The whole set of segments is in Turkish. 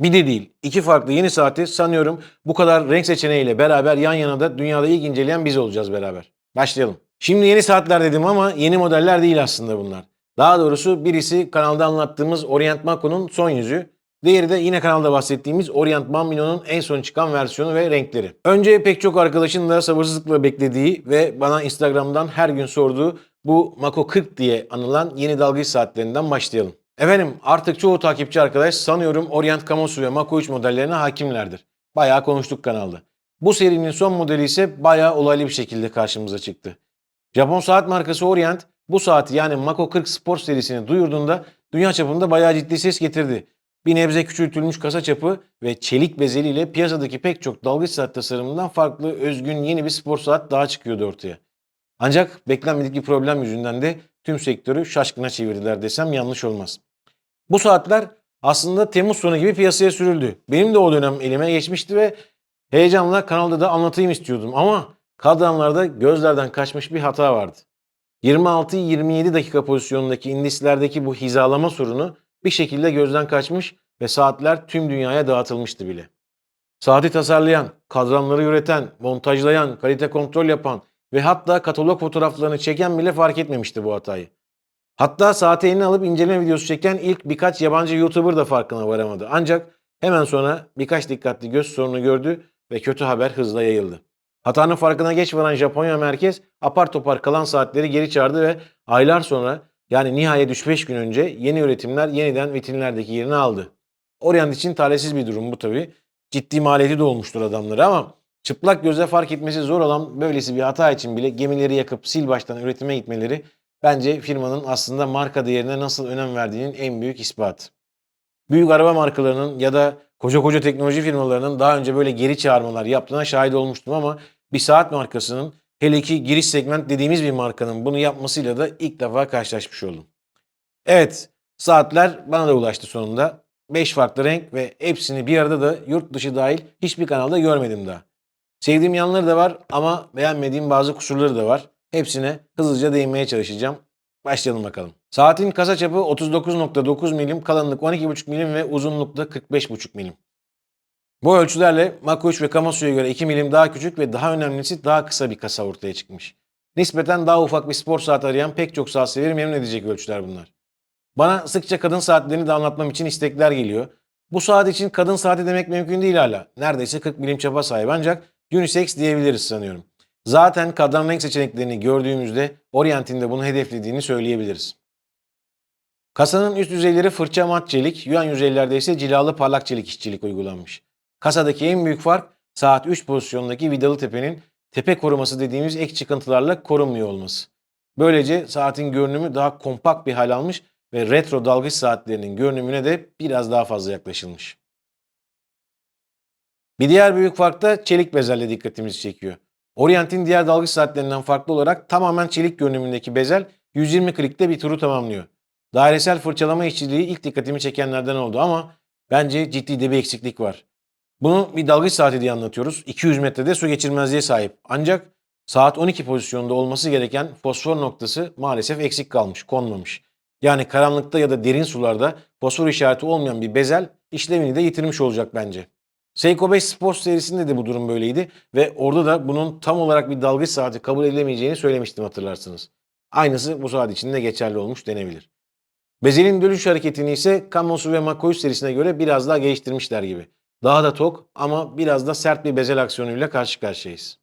Bir de değil, iki farklı yeni saati sanıyorum bu kadar renk seçeneğiyle beraber yan yana da dünyada ilk inceleyen biz olacağız beraber. Başlayalım. Şimdi yeni saatler dedim ama yeni modeller değil aslında bunlar. Daha doğrusu birisi kanalda anlattığımız Orient Maco'nun son yüzü, diğeri de yine kanalda bahsettiğimiz Orient Bambino'nun en son çıkan versiyonu ve renkleri. Önce pek çok arkadaşın da sabırsızlıkla beklediği ve bana Instagram'dan her gün sorduğu bu Mako 40 diye anılan yeni dalgıç saatlerinden başlayalım. Efendim artık çoğu takipçi arkadaş sanıyorum Orient Kamosu ve Mako 3 modellerine hakimlerdir. Bayağı konuştuk kanalda. Bu serinin son modeli ise bayağı olaylı bir şekilde karşımıza çıktı. Japon saat markası Orient bu saati yani Mako 40 Sport serisini duyurduğunda dünya çapında bayağı ciddi ses getirdi. Bir nebze küçültülmüş kasa çapı ve çelik bezeliyle piyasadaki pek çok dalgıç saat tasarımından farklı özgün yeni bir spor saat daha çıkıyordu ortaya. Ancak beklenmedik bir problem yüzünden de tüm sektörü şaşkına çevirdiler desem yanlış olmaz. Bu saatler aslında Temmuz sonu gibi piyasaya sürüldü. Benim de o dönem elime geçmişti ve heyecanla kanalda da anlatayım istiyordum ama kadranlarda gözlerden kaçmış bir hata vardı. 26-27 dakika pozisyonundaki indislerdeki bu hizalama sorunu bir şekilde gözden kaçmış ve saatler tüm dünyaya dağıtılmıştı bile. Saati tasarlayan, kadranları üreten, montajlayan, kalite kontrol yapan ve hatta katalog fotoğraflarını çeken bile fark etmemişti bu hatayı. Hatta saati eline alıp inceleme videosu çeken ilk birkaç yabancı YouTuber da farkına varamadı. Ancak hemen sonra birkaç dikkatli göz sorunu gördü ve kötü haber hızla yayıldı. Hatanın farkına geç varan Japonya merkez apar topar kalan saatleri geri çağırdı ve aylar sonra yani nihayet 3-5 gün önce yeni üretimler yeniden vitrinlerdeki yerini aldı. Orient için talihsiz bir durum bu tabi. Ciddi maliyeti de olmuştur adamları ama çıplak göze fark etmesi zor olan böylesi bir hata için bile gemileri yakıp sil baştan üretime gitmeleri bence firmanın aslında marka değerine nasıl önem verdiğinin en büyük ispatı. Büyük araba markalarının ya da koca koca teknoloji firmalarının daha önce böyle geri çağırmalar yaptığına şahit olmuştum ama bir saat markasının hele ki giriş segment dediğimiz bir markanın bunu yapmasıyla da ilk defa karşılaşmış oldum. Evet, saatler bana da ulaştı sonunda. 5 farklı renk ve hepsini bir arada da yurt dışı dahil hiçbir kanalda görmedim daha. Sevdiğim yanları da var ama beğenmediğim bazı kusurları da var. Hepsine hızlıca değinmeye çalışacağım. Başlayalım bakalım. Saatin kasa çapı 39.9 milim, kalınlık 12.5 milim ve uzunlukta 45.5 milim. Bu ölçülerle Mako 3 ve Kamasu'ya göre 2 milim daha küçük ve daha önemlisi daha kısa bir kasa ortaya çıkmış. Nispeten daha ufak bir spor saat arayan pek çok saat severi memnun edecek ölçüler bunlar. Bana sıkça kadın saatlerini de anlatmam için istekler geliyor. Bu saat için kadın saati demek mümkün değil hala. Neredeyse 40 milim çapa sahip ancak unisex diyebiliriz sanıyorum. Zaten kadran renk seçeneklerini gördüğümüzde Orient'in de bunu hedeflediğini söyleyebiliriz. Kasanın üst yüzeyleri fırça mat çelik, yan yüzeylerde ise cilalı parlak çelik işçilik uygulanmış. Kasadaki en büyük fark saat 3 pozisyonundaki vidalı tepenin tepe koruması dediğimiz ek çıkıntılarla korunmuyor olması. Böylece saatin görünümü daha kompakt bir hal almış ve retro dalgıç saatlerinin görünümüne de biraz daha fazla yaklaşılmış. Bir diğer büyük fark da çelik bezelye dikkatimizi çekiyor. Orient'in diğer dalgıç saatlerinden farklı olarak tamamen çelik görünümündeki bezel 120 klikte bir turu tamamlıyor. Dairesel fırçalama işçiliği ilk dikkatimi çekenlerden oldu ama bence ciddi de bir eksiklik var. Bunu bir dalgıç saati diye anlatıyoruz. 200 metrede su geçirmezliğe sahip. Ancak saat 12 pozisyonda olması gereken fosfor noktası maalesef eksik kalmış, konmamış. Yani karanlıkta ya da derin sularda fosfor işareti olmayan bir bezel işlevini de yitirmiş olacak bence. Seiko 5 Sport serisinde de bu durum böyleydi ve orada da bunun tam olarak bir dalgıç saati kabul edilemeyeceğini söylemiştim hatırlarsınız. Aynısı bu saat için de geçerli olmuş denebilir. Bezelin dönüş hareketini ise Kamosu ve Makoy serisine göre biraz daha geliştirmişler gibi. Daha da tok ama biraz da sert bir bezel aksiyonuyla karşı karşıyayız.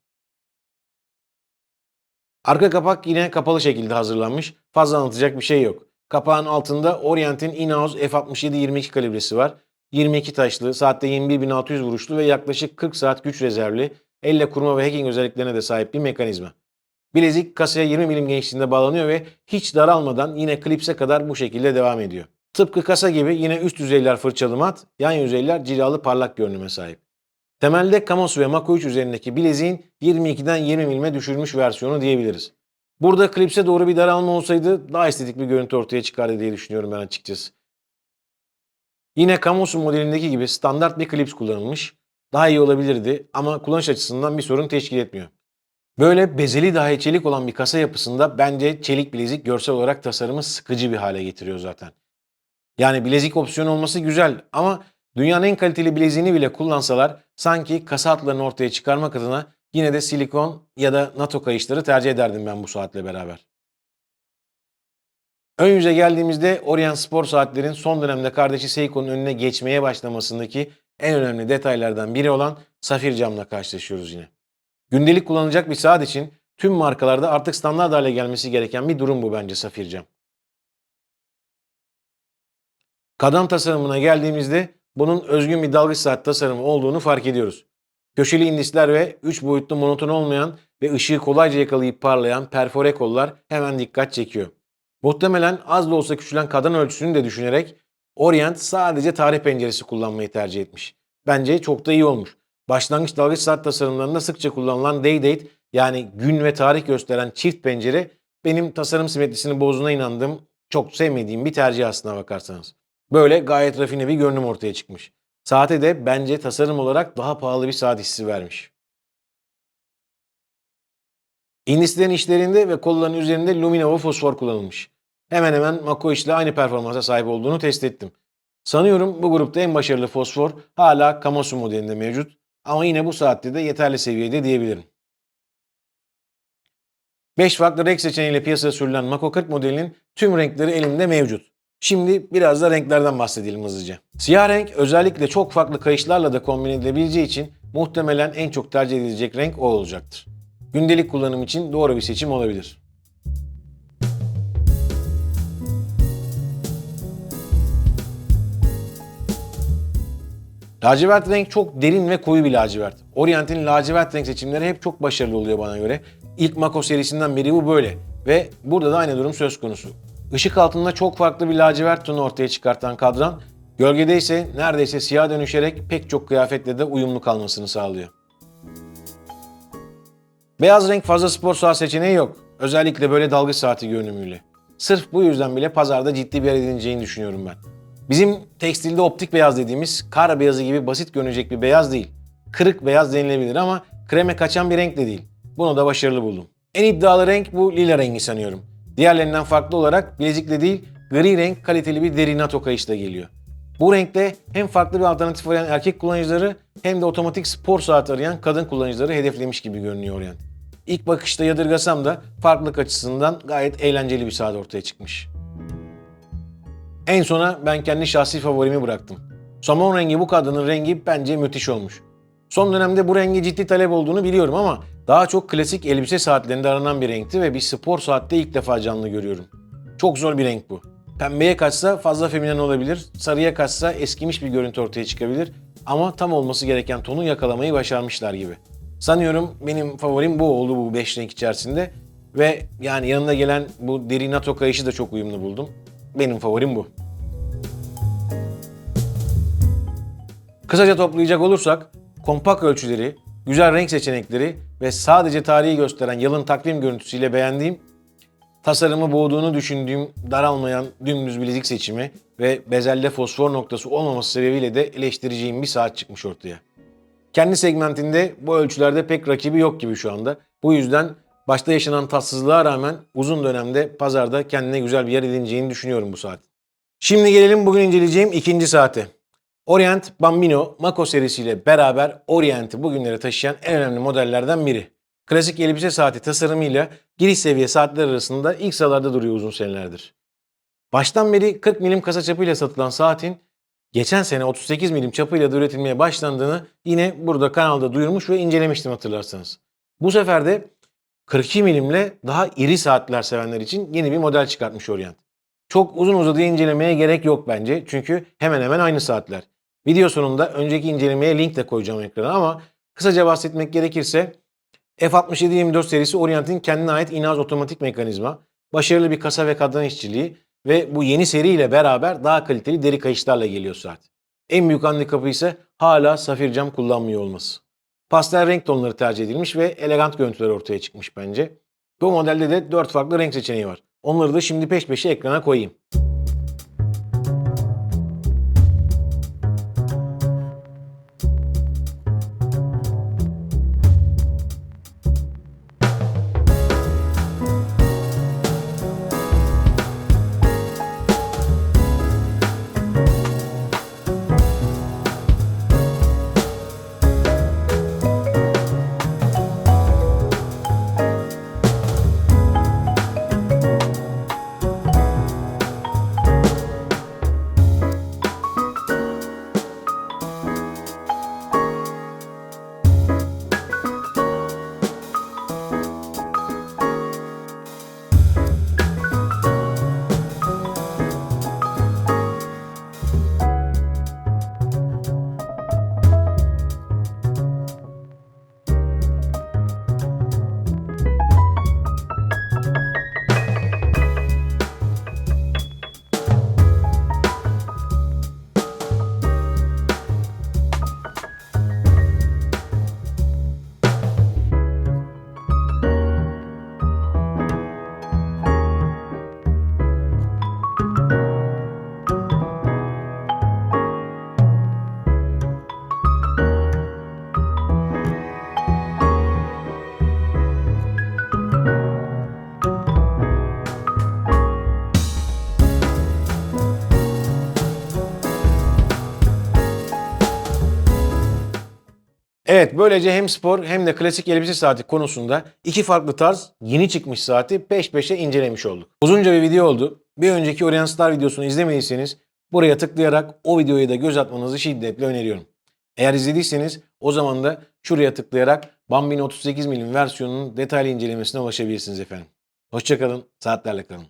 Arka kapak yine kapalı şekilde hazırlanmış. Fazla anlatacak bir şey yok. Kapağın altında Orient'in Inauz F67-22 kalibresi var. 22 taşlı, saatte 21.600 vuruşlu ve yaklaşık 40 saat güç rezervli, elle kurma ve hacking özelliklerine de sahip bir mekanizma. Bilezik kasaya 20 milim genişliğinde bağlanıyor ve hiç daralmadan yine klipse kadar bu şekilde devam ediyor. Tıpkı kasa gibi yine üst yüzeyler fırçalı mat, yan yüzeyler cilalı parlak görünüme sahip. Temelde Kamosu ve Mako 3 üzerindeki bileziğin 22'den 20 milime düşürülmüş versiyonu diyebiliriz. Burada klipse doğru bir daralma olsaydı daha estetik bir görüntü ortaya çıkardı diye düşünüyorum ben açıkçası. Yine Kamosu modelindeki gibi standart bir klips kullanılmış. Daha iyi olabilirdi ama kullanış açısından bir sorun teşkil etmiyor. Böyle bezeli dahi çelik olan bir kasa yapısında bence çelik bilezik görsel olarak tasarımı sıkıcı bir hale getiriyor zaten. Yani bilezik opsiyonu olması güzel ama Dünyanın en kaliteli bileziğini bile kullansalar sanki kasa hatlarını ortaya çıkarmak adına yine de silikon ya da NATO kayışları tercih ederdim ben bu saatle beraber. Ön yüze geldiğimizde Orient Spor saatlerin son dönemde kardeşi Seiko'nun önüne geçmeye başlamasındaki en önemli detaylardan biri olan safir camla karşılaşıyoruz yine. Gündelik kullanılacak bir saat için tüm markalarda artık standart hale gelmesi gereken bir durum bu bence safir cam. Kadran tasarımına geldiğimizde bunun özgün bir dalgıç saat tasarımı olduğunu fark ediyoruz. Köşeli indisler ve 3 boyutlu monoton olmayan ve ışığı kolayca yakalayıp parlayan perfore kollar hemen dikkat çekiyor. Muhtemelen az da olsa küçülen kadran ölçüsünü de düşünerek Orient sadece tarih penceresi kullanmayı tercih etmiş. Bence çok da iyi olmuş. Başlangıç dalgıç saat tasarımlarında sıkça kullanılan day date yani gün ve tarih gösteren çift pencere benim tasarım simetrisini bozduğuna inandığım, çok sevmediğim bir tercih aslına bakarsanız. Böyle gayet rafine bir görünüm ortaya çıkmış. Saate de bence tasarım olarak daha pahalı bir saat hissi vermiş. İndislerin işlerinde ve kolların üzerinde Luminovo fosfor kullanılmış. Hemen hemen Mako ile aynı performansa sahip olduğunu test ettim. Sanıyorum bu grupta en başarılı fosfor hala Kamasu modelinde mevcut ama yine bu saatte de yeterli seviyede diyebilirim. 5 farklı renk seçeneğiyle piyasaya sürülen Mako 40 modelinin tüm renkleri elimde mevcut. Şimdi biraz da renklerden bahsedelim hızlıca. Siyah renk özellikle çok farklı kayışlarla da kombin edilebileceği için muhtemelen en çok tercih edilecek renk o olacaktır. Gündelik kullanım için doğru bir seçim olabilir. Lacivert renk çok derin ve koyu bir lacivert. Orient'in lacivert renk seçimleri hep çok başarılı oluyor bana göre. İlk Mako serisinden beri bu böyle. Ve burada da aynı durum söz konusu. Işık altında çok farklı bir lacivert tonu ortaya çıkartan kadran, gölgede ise neredeyse siyah dönüşerek pek çok kıyafetle de uyumlu kalmasını sağlıyor. Beyaz renk fazla spor saat seçeneği yok. Özellikle böyle dalgıç saati görünümüyle. Sırf bu yüzden bile pazarda ciddi bir yer edineceğini düşünüyorum ben. Bizim tekstilde optik beyaz dediğimiz kar beyazı gibi basit görünecek bir beyaz değil. Kırık beyaz denilebilir ama kreme kaçan bir renk de değil. Bunu da başarılı buldum. En iddialı renk bu lila rengi sanıyorum. Diğerlerinden farklı olarak bilezikle değil gri renk kaliteli bir deri NATO kayışla geliyor. Bu renkte hem farklı bir alternatif arayan erkek kullanıcıları hem de otomatik spor saat arayan kadın kullanıcıları hedeflemiş gibi görünüyor Orient. İlk bakışta yadırgasam da farklılık açısından gayet eğlenceli bir saat ortaya çıkmış. En sona ben kendi şahsi favorimi bıraktım. Somon rengi bu kadının rengi bence müthiş olmuş. Son dönemde bu rengi ciddi talep olduğunu biliyorum ama daha çok klasik elbise saatlerinde aranan bir renkti ve bir spor saatte ilk defa canlı görüyorum. Çok zor bir renk bu. Pembeye kaçsa fazla feminen olabilir, sarıya kaçsa eskimiş bir görüntü ortaya çıkabilir ama tam olması gereken tonu yakalamayı başarmışlar gibi. Sanıyorum benim favorim bu oldu bu 5 renk içerisinde ve yani yanında gelen bu deri NATO kayışı da çok uyumlu buldum. Benim favorim bu. Kısaca toplayacak olursak kompakt ölçüleri, güzel renk seçenekleri ve sadece tarihi gösteren yalın takvim görüntüsüyle beğendiğim, tasarımı boğduğunu düşündüğüm daralmayan dümdüz bilezik seçimi ve bezelde fosfor noktası olmaması sebebiyle de eleştireceğim bir saat çıkmış ortaya. Kendi segmentinde bu ölçülerde pek rakibi yok gibi şu anda. Bu yüzden başta yaşanan tatsızlığa rağmen uzun dönemde pazarda kendine güzel bir yer edineceğini düşünüyorum bu saat. Şimdi gelelim bugün inceleyeceğim ikinci saate. Orient Bambino Mako serisiyle beraber Orient'i bugünlere taşıyan en önemli modellerden biri. Klasik elbise saati tasarımıyla giriş seviye saatler arasında ilk sıralarda duruyor uzun senelerdir. Baştan beri 40 milim kasa çapıyla satılan saatin geçen sene 38 milim çapıyla da üretilmeye başlandığını yine burada kanalda duyurmuş ve incelemiştim hatırlarsanız. Bu sefer de 42 milimle daha iri saatler sevenler için yeni bir model çıkartmış Orient. Çok uzun uzadıya incelemeye gerek yok bence çünkü hemen hemen aynı saatler. Video sonunda önceki incelemeye link de koyacağım ekrana ama kısaca bahsetmek gerekirse F67-24 serisi Orient'in kendine ait inaz otomatik mekanizma, başarılı bir kasa ve kadran işçiliği ve bu yeni seriyle beraber daha kaliteli deri kayışlarla geliyor saat. En büyük handikapı ise hala safir cam kullanmıyor olması. Pastel renk tonları tercih edilmiş ve elegant görüntüler ortaya çıkmış bence. Bu modelde de 4 farklı renk seçeneği var. Onları da şimdi peş peşe ekrana koyayım. Evet böylece hem spor hem de klasik elbise saati konusunda iki farklı tarz yeni çıkmış saati peş peşe incelemiş olduk. Uzunca bir video oldu. Bir önceki Orient Star videosunu izlemediyseniz buraya tıklayarak o videoya da göz atmanızı şiddetle öneriyorum. Eğer izlediyseniz o zaman da şuraya tıklayarak Bambino 38 milim versiyonunun detaylı incelemesine ulaşabilirsiniz efendim. Hoşçakalın, saatlerle kalın.